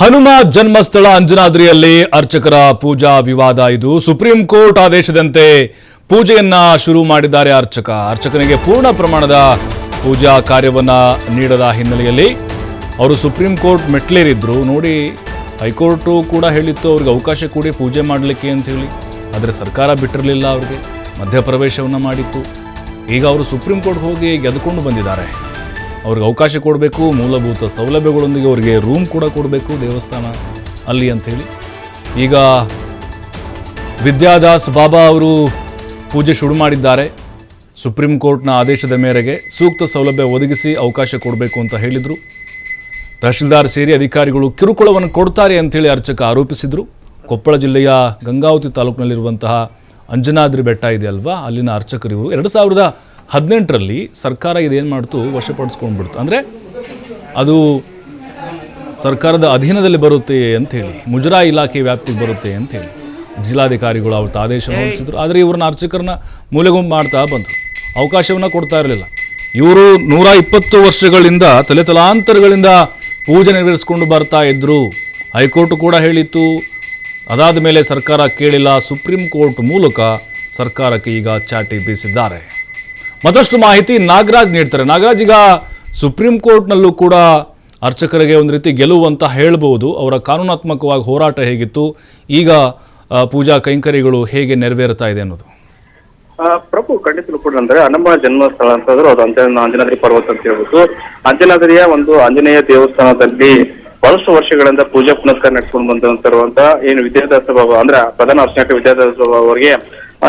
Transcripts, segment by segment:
ಹನುಮ ಜನ್ಮಸ್ಥಳ ಅಂಜನಾದ್ರಿಯಲ್ಲಿ ಅರ್ಚಕರ ಪೂಜಾ ವಿವಾದ ಇದು. Supreme court ಆದೇಶದಂತೆ ಪೂಜೆಯನ್ನ ಶುರು ಮಾಡಿದ್ದಾರೆ ಅರ್ಚಕ. ಅರ್ಚಕನಿಗೆ ಪೂರ್ಣ ಪ್ರಮಾಣದ ಪೂಜಾ ಕಾರ್ಯವನ್ನ ನೀಡದ ಹಿನ್ನೆಲೆಯಲ್ಲಿ ಅವರು ಸುಪ್ರೀಂ ಕೋರ್ಟ್ ಮೆಟ್ಲೇರಿದ್ರು ನೋಡಿ, ಹೈಕೋರ್ಟು ಕೂಡ ಹೇಳಿತ್ತು, ಅವ್ರಿಗೆ ಅವಕಾಶ ಕೊಡಿ, ಪೂಜೆ ಮಾಡಲಿಕ್ಕೆ ಅಂತ ಹೇಳಿ. ಆದರೆ ಸರ್ಕಾರ ಬಿಟ್ಟಿರಲಿಲ್ಲ ಅವ್ರಿಗೆ. ಮಧ್ಯಪ್ರವೇಶವನ್ನು ಮಾಡಿತ್ತು. ಈಗ ಅವರು ಸುಪ್ರೀಂ ಕೋರ್ಟ್ ಹೋಗಿ ಗೆದ್ಕೊಂಡು ಬಂದಿದ್ದಾರೆ. ಅವ್ರಿಗೆ ಅವಕಾಶ ಕೊಡಬೇಕು, ಮೂಲಭೂತ ಸೌಲಭ್ಯಗಳೊಂದಿಗೆ ಅವರಿಗೆ ರೂಮ್ ಕೂಡ ಕೊಡಬೇಕು ದೇವಸ್ಥಾನ ಅಲ್ಲಿ ಅಂಥೇಳಿ ಈಗ ವಿದ್ಯಾದಾಸ್ ಬಾಬಾ ಅವರು ಪೂಜೆ ಶುರು ಮಾಡಿದ್ದಾರೆ. ಸುಪ್ರೀಂ ಕೋರ್ಟ್ನ ಆದೇಶದ ಮೇರೆಗೆ ಸೂಕ್ತ ಸೌಲಭ್ಯ ಒದಗಿಸಿ ಅವಕಾಶ ಕೊಡಬೇಕು ಅಂತ ಹೇಳಿದರು. ತಹಶೀಲ್ದಾರ್ ಸೇರಿ ಅಧಿಕಾರಿಗಳು ಕಿರುಕುಳವನ್ನು ಕೊಡ್ತಾರೆ ಅಂತೇಳಿ ಅರ್ಚಕ ಆರೋಪಿಸಿದರು. ಕೊಪ್ಪಳ ಜಿಲ್ಲೆಯ ಗಂಗಾವತಿ ತಾಲೂಕಿನಲ್ಲಿರುವಂತಹ ಅಂಜನಾದ್ರಿ ಬೆಟ್ಟ ಇದೆ ಅಲ್ವಾ? ಅಲ್ಲಿನ ಅರ್ಚಕರಿವರು ಎರಡು ಸಾವಿರದ ಹದಿನೆಂಟರಲ್ಲಿ ಸರ್ಕಾರ ಇದೇನು ಮಾಡ್ತು? ವಶಪಡಿಸ್ಕೊಂಡ್ಬಿಡ್ತು. ಅಂದರೆ ಅದು ಸರ್ಕಾರದ ಅಧೀನದಲ್ಲಿ ಬರುತ್ತೆ ಅಂಥೇಳಿ. ಮುಜರಾ ಇಲಾಖೆ ವ್ಯಾಪ್ತಿಗೆ ಬರುತ್ತೆ ಅಂಥೇಳಿ. ಜಿಲ್ಲಾಧಿಕಾರಿಗಳು ಅವತ್ತು ಆದೇಶ ಹೊರಡಿಸಿದ್ರು. ಆದರೆ ಇವ್ರನ್ನ ಅರ್ಚಕರನ್ನ ಮೂಲೆಗುಂಪು ಮಾಡ್ತಾ ಬಂದರು. ಅವಕಾಶವನ್ನು ಕೊಡ್ತಾ ಇರಲಿಲ್ಲ. ಇವರು ನೂರ ಇಪ್ಪತ್ತು ವರ್ಷಗಳಿಂದ ತಲೆ ತಲಾಂತರಗಳಿಂದ ಪೂಜೆ ನೆರವೇರಿಸ್ಕೊಂಡು ಬರ್ತಾ ಇದ್ದರು ಹೈಕೋರ್ಟ್ ಕೂಡ ಹೇಳಿತ್ತು. ಅದಾದ ಮೇಲೆ ಸರ್ಕಾರ ಕೇಳಿಲ್ಲ. ಸುಪ್ರೀಂ ಕೋರ್ಟ್ ಮೂಲಕ ಸರ್ಕಾರಕ್ಕೆ ಈಗ ಚಾಟಿ ಬೀಸಿದ್ದಾರೆ. ಮತ್ತಷ್ಟು ಮಾಹಿತಿ ನಾಗರಾಜ್ ನೀಡ್ತಾರೆ. ನಾಗರಾಜ್ ಈಗ ಸುಪ್ರೀಂ ಕೋರ್ಟ್ನಲ್ಲೂ ಕೂಡ ಅರ್ಚಕರಿಗೆ ಒಂದು ರೀತಿ ಗೆಲುವು ಅಂತ ಹೇಳ್ಬೋದು. ಅವರ ಕಾನೂನಾತ್ಮಕವಾಗಿ ಹೋರಾಟ ಹೇಗಿತ್ತು? ಈಗ ಪೂಜಾ ಕೈಂಕರ್ಯಗಳು ಹೇಗೆ ನೆರವೇರ್ತಾ ಇದೆ ಅನ್ನೋದು. ಪ್ರಭು ಖಂಡಿತಲು ಕೂಡ ಅಂದ್ರೆ ಹನುಮ ಜನ್ಮಸ್ಥಳ ಅಂತಂದ್ರೆ ಅದು ಅಂಜನ ಅಂಜನಾದ್ರಿ ಪರ್ವತ ಅಂತ ಹೇಳ್ಬೋದು ಅಂಜನಾದ್ರಿಯ ಒಂದು ಆಂಜನೇಯ ದೇವಸ್ಥಾನದಲ್ಲಿ ಬಹಳಷ್ಟು ವರ್ಷಗಳಿಂದ ಪೂಜಾ ಪುನಸ್ಕಾರ ನಡೆಸ್ಕೊಂಡು ಬಂದಂತಿರುವಂತ ಏನು ವಿದ್ಯಾದಾಸ ಬಾಬಾ ಅಂದ್ರೆ ಪ್ರಧಾನ ಅರ್ಚಕ ವಿದ್ಯಾದಾಸ ಬಾಬಾ ಅವರಿಗೆ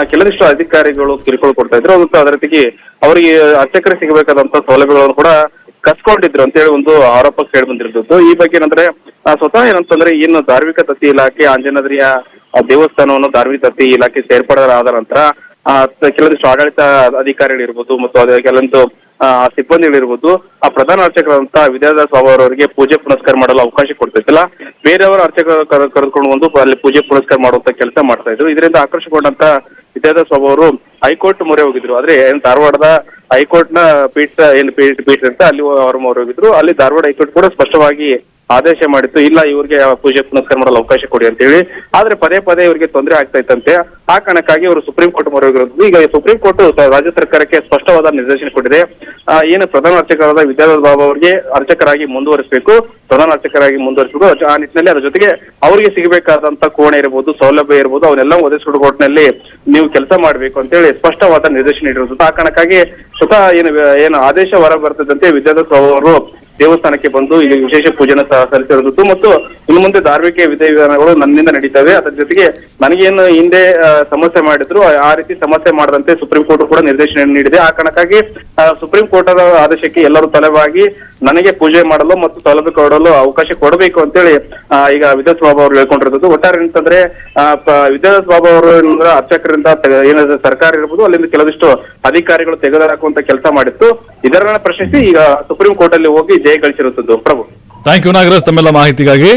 ಕೆಲವಿಷ್ಟು ಅಧಿಕಾರಿಗಳು ಕಿರುಕುಳ ಕೊಡ್ತಾ ಇದ್ರು. ಅದಕ್ಕೆ ಅದರ ಜೊತೆಗೆ ಅವರಿಗೆ ಅರ್ಚಕರಿಗೆ ಸಿಗಬೇಕಾದಂತ ಸೌಲಭ್ಯಗಳನ್ನು ಕೂಡ ಕಸ್ಕೊಂಡಿದ್ರು ಅಂತ ಹೇಳಿ ಒಂದು ಆರೋಪ ಕೇಳಿ ಬಂದಿರೋದು ಈ ಬಗ್ಗೆ ಏನಂದ್ರೆ ಸ್ವತಃ ಏನಂತಂದ್ರೆ ಏನು ಧಾರ್ಮಿಕ ದತ್ತಿ ಇಲಾಖೆ ಆಂಜನಾದ್ರಿಯ ದೇವಸ್ಥಾನವನ್ನು ಧಾರ್ಮಿಕ ದತ್ತಿ ಇಲಾಖೆ ಸೇರ್ಪಡೆಯಾದ ನಂತರ ಆ, ಕೆಲವಿಷ್ಟು ಆಡಳಿತ ಅಧಿಕಾರಿಗಳಿರ್ಬೋದು ಮತ್ತು ಅದೇ ಕೆಲವೊಂದು ಸಿಬ್ಬಂದಿಗಳಿರ್ಬೋದು ಆ ಪ್ರಧಾನ ಅರ್ಚಕರಂತ ವಿದ್ಯಾದಾಸ್ ಅವರವರಿಗೆ ಪೂಜೆ ಪುನಸ್ಕಾರ ಮಾಡಲು ಅವಕಾಶ ಕೊಡ್ತಿದ್ದಿಲ್ಲ. ಬೇರೆಯವರ ಅರ್ಚಕರು ಕರ್- ಕರೆದುಕೊಂಡು ಬಂದು ಅಲ್ಲಿ ಪೂಜೆ ಪುನಸ್ಕಾರ ಮಾಡುವಂತ ಕೆಲಸ ಮಾಡ್ತಾ ಇದ್ರು. ಇದರಿಂದ ಆಕರ್ಷಗೊಂಡಂತ ವಿದ್ಯಾದಾಸ್ ಸ್ವಾಮಿ ಅವರು ಹೈಕೋರ್ಟ್ ಮೊರೆ ಹೋಗಿದ್ರು. ಆದ್ರೆ ಏನ್ ಧಾರವಾಡದ ಹೈಕೋರ್ಟ್ನ ಪೀಠ ಏನ್ ಪೀಠ ಪೀಠ ಅಂತ ಅಲ್ಲಿ ಅವರು ಮೊರೆ ಹೋಗಿದ್ರು. ಅಲ್ಲಿ ಧಾರವಾಡ ಹೈಕೋರ್ಟ್ ಕೂಡ ಸ್ಪಷ್ಟವಾಗಿ ಆದೇಶ ಮಾಡಿತ್ತು. ಇಲ್ಲ, ಇವ್ರಿಗೆ ಪೂಜೆ ಪುನಸ್ಕಾರ ಮಾಡಲು ಅವಕಾಶ ಕೊಡಿ ಅಂತ ಹೇಳಿ. ಆದ್ರೆ ಪದೇ ಪದೇ ಇವರಿಗೆ ತೊಂದರೆ ಆಗ್ತಾ ಇತ್ತಂತೆ. ಆ ಕಾರಣಕ್ಕಾಗಿ ಅವರು ಸುಪ್ರೀಂ ಕೋರ್ಟ್ ಮೊರೆ ಹೋಗಿರೋದು ಈಗ ಸುಪ್ರೀಂ ಕೋರ್ಟ್ ರಾಜ್ಯ ಸರ್ಕಾರಕ್ಕೆ ಸ್ಪಷ್ಟವಾದ ನಿರ್ದೇಶನ ಕೊಟ್ಟಿದೆ. ಏನು ಪ್ರಧಾನ ಅರ್ಚಕರಾದ ವಿದ್ಯಾಧರ್ ಬಾಬಾ ಅವರಿಗೆ ಅರ್ಚಕರಾಗಿ ಮುಂದುವರಿಸಬೇಕು, ಪ್ರಧಾನ ಅರ್ಚಕರಾಗಿ ಮುಂದುವರಿಸಬೇಕು. ಆ ನಿಟ್ಟಿನಲ್ಲಿ ಅದ್ರ ಜೊತೆಗೆ ಅವರಿಗೆ ಸಿಗಬೇಕಾದಂತ ಕೋಣೆ ಇರ್ಬೋದು, ಸೌಲಭ್ಯ ಇರ್ಬೋದು, ಅವನ್ನೆಲ್ಲ ಒದಗಿಸಿಕೊಡೋ ನಲ್ಲಿ ನೀವು ಕೆಲಸ ಮಾಡಬೇಕು ಅಂತೇಳಿ ಸ್ಪಷ್ಟವಾದ ನಿರ್ದೇಶನ ನೀಡಿರೋದು. ಆ ಕಾರಣಕ್ಕಾಗಿ ಸ್ವತಃ ಏನು ಏನು ಆದೇಶ ಹೊರ ಬರ್ತದಂತೆ ವಿದ್ಯಾಧರ್ ಬಾಬು ಅವರು ದೇವಸ್ಥಾನಕ್ಕೆ ಬಂದು ಇಲ್ಲಿ ವಿಶೇಷ ಪೂಜೆನ ಸಲ್ಲಿಸಿರುವುದು ಮತ್ತು ಇನ್ನು ಮುಂದೆ ಧಾರ್ಮಿಕ ವಿಧಿವಿಧಾನಗಳು ನನ್ನಿಂದ ನಡೀತವೆ. ಅದರ ಜೊತೆಗೆ ನನಗೇನು ಹಿಂದೆ ಸಮಸ್ಯೆ ಮಾಡಿದ್ರು, ಆ- ರೀತಿ ಸಮಸ್ಯೆ ಮಾಡದಂತೆ ಸುಪ್ರೀಂ ಕೋರ್ಟ್ ಕೂಡ ನಿರ್ದೇಶನ ನೀಡಿದೆ. ಆ ಕಾರಣಕ್ಕಾಗಿ ಸುಪ್ರೀಂ ಕೋರ್ಟ್ ಆದೇಶಕ್ಕೆ ಎಲ್ಲರೂ ತಲೆಬಾಗಿ ನನಗೆ ಪೂಜೆ ಮಾಡಲು ಮತ್ತು ಸೌಲಭ್ಯ ಕೊಡಲು ಅವಕಾಶ ಕೊಡಬೇಕು ಅಂತೇಳಿ ಈಗ ವಿದ್ಯುತ್ ಬಾಬಾ ಅವರು ಹೇಳ್ಕೊಂಡಿರೋದು. ಒಟ್ಟಾರೆ ಅಂತಂದ್ರೆ ಆ, ಬಾಬು ಅವರು ಏನಂದ್ರೆ ಅರ್ಚಕರಿಂದ ಏನಾದ್ರೆ ಸರ್ಕಾರ ಇರ್ಬೋದು ಅಲ್ಲಿಂದ ಕೆಲವಿಷ್ಟು ಅಧಿಕಾರಿಗಳು ತೆಗೆದುಹಾಕುವಂತ ಕೆಲಸ ಮಾಡಿತ್ತು. ಇದರನ್ನ ಪ್ರಶ್ನಿಸಿ ಈಗ ಸುಪ್ರೀಂ ಕೋರ್ಟ್ ಅಲ್ಲಿ ಹೋಗಿ ಜಯ ಗಳಿಸಿರುತ್ತದ್ದು ಪ್ರಭು. ಥ್ಯಾಂಕ್ ಯು ನಾಗರಾಜ್ ತಮ್ಮೆಲ್ಲ ಮಾಹಿತಿಗಾಗಿ.